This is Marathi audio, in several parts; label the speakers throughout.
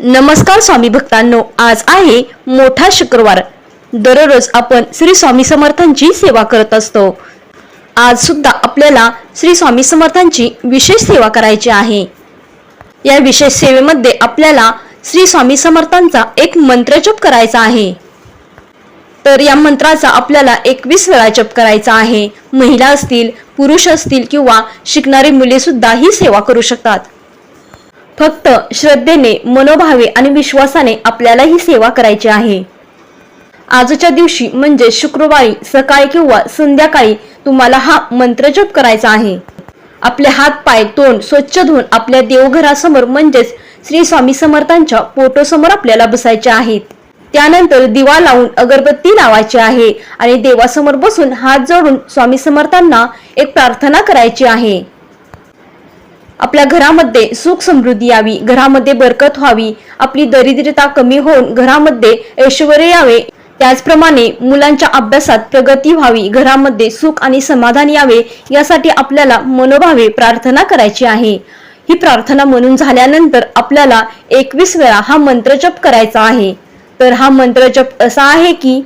Speaker 1: नमस्कार स्वामी भक्तांनो आज आहे मोठा शुक्रवार. दररोज आपण श्री स्वामी समर्थांची सेवा करत असतो. आज सुद्धा आपल्याला श्री स्वामी समर्थांची विशेष सेवा करायची आहे. या विशेष सेवेमध्ये आपल्याला श्री स्वामी समर्थांचा एक मंत्र जप करायचा आहे. तर या मंत्राचा आपल्याला एकवीस वेळा जप करायचा आहे. महिला असतील पुरुष असतील किंवा शिकणारी मुले सुद्धा ही सेवा करू शकतात. फक्त श्रद्धेने मनोभावे आणि विश्वासाने आपल्याला ही सेवा करायची आहे. आजच्या दिवशी म्हणजे शुक्रवारी सकाळी किंवा संध्याकाळी तुम्हाला हा मंत्रजप करायचा आहे. आपले हात पाय तोंड स्वच्छ धुवून आपल्या देवघरासमोर म्हणजेच श्री स्वामी समर्थांच्या फोटोसमोर आपल्याला बसायचे आहेत. त्यानंतर दिवा लावून अगरबत्ती लावायची आहे आणि देवासमोर बसून हात जोडून स्वामी समर्थांना एक प्रार्थना करायची आहे. आपल्या घरामध्ये सुख समृद्धी यावी घरामध्ये बरकत व्हावी आपली दरिद्रता कमी होऊन घरामध्ये ऐश्वर यावे. त्याचप्रमाणे मुलांच्या अभ्यासात प्रगती व्हावी घरामध्ये सुख आणि समाधान यावे यासाठी आपल्याला मनोभावे प्रार्थना करायची आहे. ही प्रार्थना म्हणून झाल्यानंतर आपल्याला एकवीस वेळा हा मंत्र जप करायचा आहे. तर हा मंत्र जप असा आहे की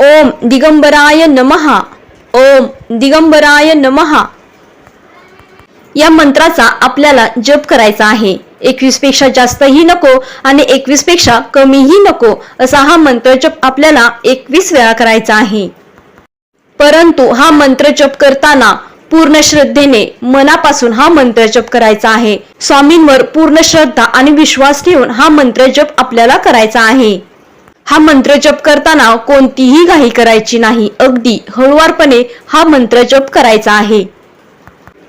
Speaker 1: ओम दिगंबराय नमहा ओम दिगंबराय नमहा या मंत्राचा आपल्याला जप करायचा आहे. एकवीसपेक्षा जास्तही नको आणि एकवीसपेक्षा कमीही नको असा हा मंत्र जप आपल्याला एकवीस वेळा करायचा आहे. परंतु हा मंत्र जप करताना पूर्ण श्रद्धेने मनापासून हा मंत्र जप करायचा आहे. स्वामींवर पूर्ण श्रद्धा आणि विश्वास ठेवून हा मंत्र जप आपल्याला करायचा आहे. हा मंत्र जप करताना कोणतीही घाई करायची नाही. अगदी हळुवारपणे हा मंत्र जप करायचा आहे.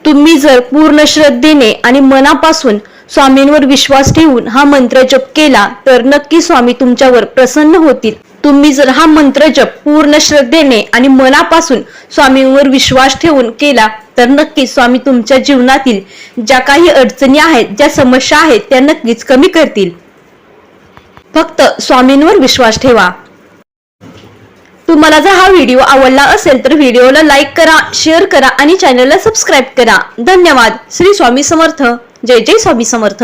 Speaker 1: तुम्ही जर पूर्ण श्रद्धेने आणि मनापासून स्वामींवर विश्वास ठेवून हा मंत्र जप केला तर नक्की स्वामी तुमच्यावर प्रसन्न होतील. तुम्ही जर हा मंत्र जप पूर्ण श्रद्धेने आणि मनापासून स्वामींवर विश्वास ठेवून केला तर नक्की स्वामी तुमच्या जीवनातील ज्या काही अडचणी आहेत ज्या समस्या आहेत त्या नक्कीच कमी करतील. फक्त स्वामींवर विश्वास ठेवा. तुम्हाला जर हा व्हिडिओ आवडला असेल तर व्हिडिओला लाईक करा शेअर करा आणि चॅनलला सबस्क्राईब करा. धन्यवाद. श्री स्वामी समर्थ. जय जय स्वामी समर्थ.